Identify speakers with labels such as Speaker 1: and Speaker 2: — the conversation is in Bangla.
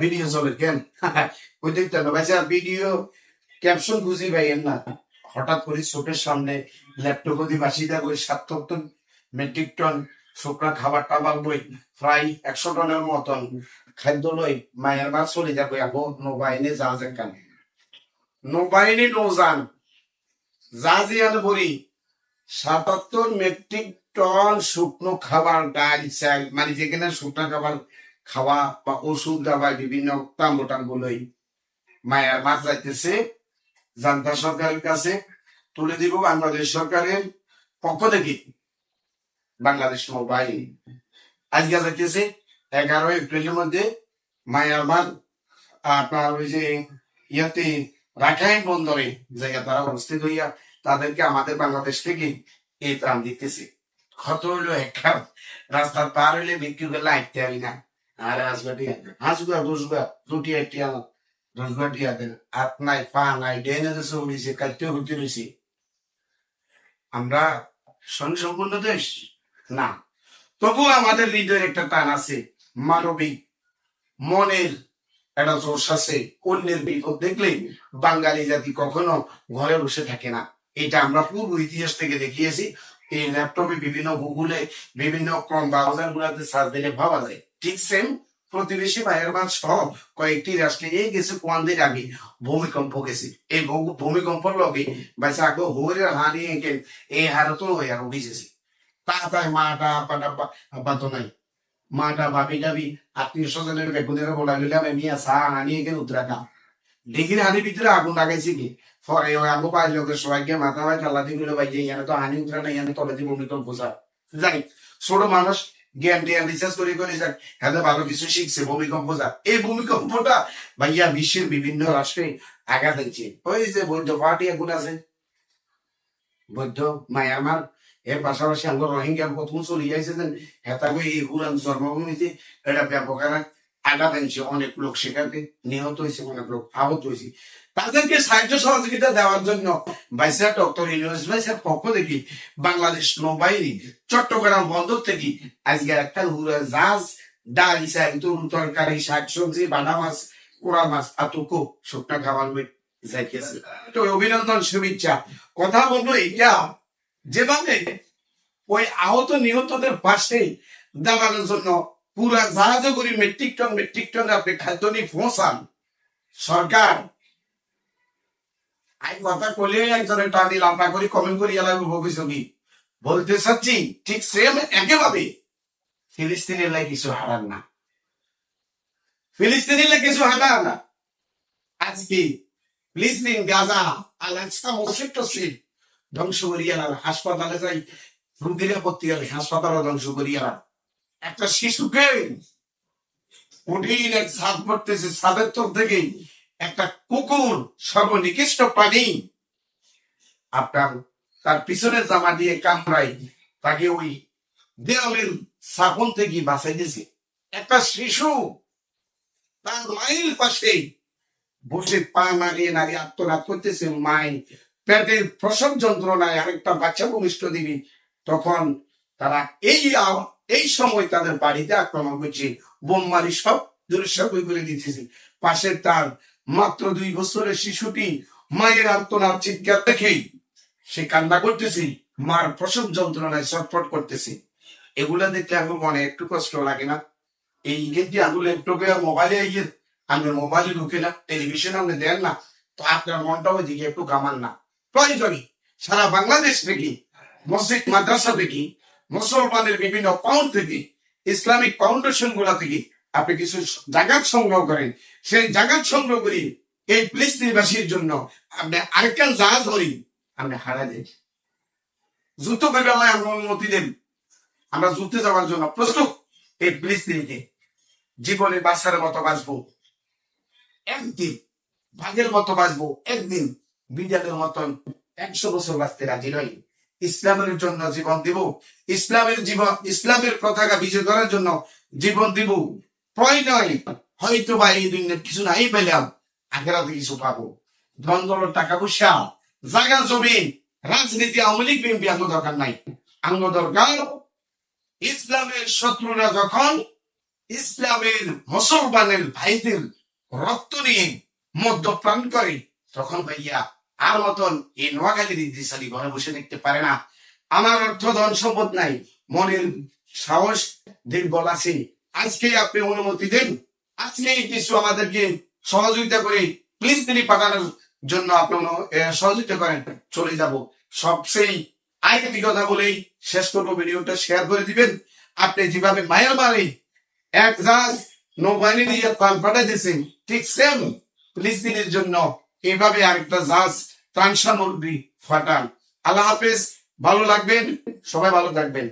Speaker 1: ভিডিও চলে, কেন? ওই দেখতে হবে ভাইসা ভিডিও ক্যাপশন বুঝি ভাইয়ের না হঠাৎ করে চোখের সামনে ল্যাপটপ দিয়ে বাসিদা করে সার্থক মেট্রিক টন শুকনা খাবার টাবার লই, প্রায় একশো টনের মতন খাদ্য লই, মায়ের মা চলে যাবে আবো নৌবাহিনী জাহাজের কানে নৌবাহিনী নৌযান। জাহাজিয়ান বলি সাতাত্তর মেট্রিক টন শুকনো খাবার, ডাল, চাল মানে যেখানে শুকনো খাবার খাওয়া বা ওষুধ দাবা বিভিন্ন তাম্বটান গুলোই মায়ের মাছ যাইতেছে। জান্তা সরকারের কাছে তুলে দিব। বাংলাদেশ সরকারের পক্ষ থেকে বাংলাদেশ নৌবাহিনী আজকে যাইতেছে এগারো এপ্রিলের মধ্যে মায়ার মার আপনার ওই যে ইয়াতে রাখাইন বন্দরে জায়গা তারা অবস্থিত হইয়া তাদেরকে আমাদের বাংলাদেশ থেকে এই ত্রাণ দিতেছে। ক্ষত হইল একটা রাস্তার পার হইলে বিক্রি করলে আইতে পারি না। আর আসবাটি হাসবা দুটি একটি আদের হাত নাই, পা নাই, ডেনে দেশে উড়িছে কাটতে রয়েছে আমরা দেশ? না। তবু আমাদের হৃদয়ের একটা টান আছে। মানবিক, মনের একটা জোশ আছে। অন্যের বিপদ দেখলে বাঙালি জাতি কখনো ঘরে বসে থাকে না। এটা আমরা পূর্ব ইতিহাস থেকে দেখিয়েছি। এই ল্যাপটপে বিভিন্ন গুগলে বিভিন্ন কম ব্রাউজার গুলাতে সার্চ দিলে ভাবা যায়। ঠিক সেম প্রতিবেশী মাছ সহ কয়েকটি রাষ্ট্রে এই গেছে কোয়ানদের আগে? ভূমিকম্প গেছে। এই ভূমিকম্পর লগে বাইসা আগে হরে হানি একে এই হারে তো হয়ে আর উঠিছে তাড়াতাড়ি মাটা আপাটা আব্বা তো নাই। মাটা ভাবি যাবি আত্মীয় স্বজনের বেগুনের বলা গেলাম আমি চা আনি এখানে উত্তরাখা দেখিলে হানির ভিতরে আগুন লাগাইছে কি? পরে ওই পাই লোকের সবাইকে মাথা ভাই চাল্লা দিয়ে গেলো ভাই, যে এখানে তো হানি উত্তরা নাই এখানে তলে দিয়ে ভূমিকম্প যা যাই, ছোট মানুষ জ্ঞান টিয়ান রিসার্চ করে করে যাক হ্যাঁ ভালো কিছু শিখছে ভূমিকম্প যা। এই ভূমিকম্পটা ভাইয়া বিশ্বের বিভিন্ন রাষ্ট্রে আঘাত দিচ্ছে ওই যে বৌদ্ধ পার্টি এখন আছে। বৌদ্ধ মায়ানমার এর পাশাপাশি আমরা রোহিঙ্গা প্রথম চলে যাইছে হেতাকে এই উড়ান জন্মভূমিতে এটা ব্যাপক আঘাত আনছে অনেক লোক সেখানে নিহত হয়েছে, অনেক লোক আহত হয়েছে। তাদেরকে সাহায্য সহযোগিতা দেওয়ার জন্য ভাইসা ডক্টর ইউনুস ভাইসের পক্ষ থেকে বাংলাদেশ নৌবাহিনী চট্টগ্রাম বন্দর থেকে আজকে একটা জাহাজ, ডাল তরুণ তরকারি শাক সবজি বাটা মাছ, কোড়া মাছ আতঙ্ক শুকনা খাবার যাইতেছে তো অভিনন্দন, শুভেচ্ছা। কথা বলব এটা যেভাবে ওই আহত নিহতদের পাশে দাঁড়ানোর জন্য পুরা জাহাজে করে মেট্রিক টন মেট্রিক টন আপনি খাদ্য নিয়ে পৌঁছান। সরকার, আই কথা করলে একজনের টানি লাম্পা করে কমেন্ট করি, এলাকা ভবিষ্যৎ। বলতে চাচ্ছি, ঠিক সেম একেভাবে। ফিলিস্তিনের লাই কিছু হারান না। ফিলিস্তিনের লাই কিছু হারান না। আজকে ফিলিস্তিন, গাজা আল আকসা মসজিদ টসজিদ ধ্বংস করিয়া, হাসপাতালে যাই, রুগীর হলে হাসপাতালে ধ্বংস করিয়া। একটা শিশুকে কঠিন এক ছাদ পড়তেছে ছাদের তোর থেকে একটা কুকুর, সর্বনিকৃষ্ট প্রাণী। আপনার তার পিছনে জামা দিয়ে কামড়াই তাকে ওই দেওয়ালের সাপন থেকে বাঁচাই দিয়েছে একটা শিশু তার মায়ের পাশে বসে পা নাড়িয়ে নাড়িয়ে আত্মনাদ করতেছে। মাই পেটের প্রসব যন্ত্রণায় আরেকটা বাচ্চা ভূমিষ্ঠ দিবি, তখন তারা এই এই সময় তাদের বাড়িতে আক্রমণ করছে। বোমমারি সব দুরস্ব করে দিতেছে। পাশে তার মাত্র দুই বছরের শিশুটি মায়ের আত্মনাদ চিৎকার দেখেই সে কান্না করতেছে, মার প্রসব যন্ত্রণায় ছটফট করতেছে। এগুলা দেখলে আমার মনে একটু কষ্ট লাগে না। এই যে আঙুল ল্যাপটপে মোবাইলে ইয়ে আপনি মোবাইলে ঢুকে না টেলিভিশন আপনি দেন না, তো আপনার মনটা ওইদিকে একটু কামান না। প্রয়োজনই সারা বাংলাদেশ থেকে মসজিদ, মাদ্রাসা থেকে মুসলমানের বিভিন্ন পাউন্ড থেকে, ইসলামিক ফাউন্ডেশনগুলা থেকে আপনি কিছু জাগাত সংগ্রহ করেন। সেই জাগাত সংগ্রহ করি, এই ফিলিস্তিনবাসীর জন্য আপনি আরেকখান জাহাজ ধরি, আপনি হারা দেন। যুদ্ধ করবে আমায় আমরা অনুমতি দেন। আমরা যুদ্ধে যাওয়ার জন্য প্রস্তুত এই ফিলিস্তিনিকে। জীবনে বাঁচার মতো বাঁচবো। একদিন, ভাগের মতো বাঁচবো। একদিন বিজাতের মতন একশো বছর বাঁচতে রাজি নই। ইসলামের জন্য জীবন দিব। ইসলামের জীবন, ইসলামের পতাকা বিজয় করার জন্য জীবন দিব। প্রয় নয় হয়তো বা এই দুনিয়ার কিছু নাই পেলাম, আখেরাতে কিছু পাবো। ধন দলের টাকা পয়সা, জায়গা, জমি, রাজনীতি, আওয়ামী লীগ, বিএনপি দরকার নাই। আঙ্গ দরকার ইসলামের শত্রুরা যখন ইসলামের মুসলমানের ভাইদের রক্ত নিয়ে মদ্যপান করে, তখন ভাইয়া আর মতন এই নোয়াখালীর ইদ্রিসালি ঘরে বসে দেখতে পারে না। আমার অর্থ ধন সম্পদ নাই, মনের সাহস দুর্বল আছে। আজকে আপনি অনুমতি দেন। আজকে কিছু আমাদেরকে সহযোগিতা করে প্লিজ তিনি পাঠানোর জন্য আপনি সহযোগিতা করেন, চলে যাব। সবচেয়ে আরেকটি কথা বলেই শেষ করব ভিডিওটা। শেয়ার করে দিবেন। আপনি যেভাবে মায়ের বাড়ি এক জাহাজ নৌবাহিনী দিয়ে প্রাণ পাঠাইতেছেন, ঠিক সেম ফিলিস্তিনের জন্য এইভাবে আরেকটা জাজ সামগ্রী ফাটান। আল্লাহ হাফেজ ভালো লাগবেন? সবাই ভালো থাকবেন।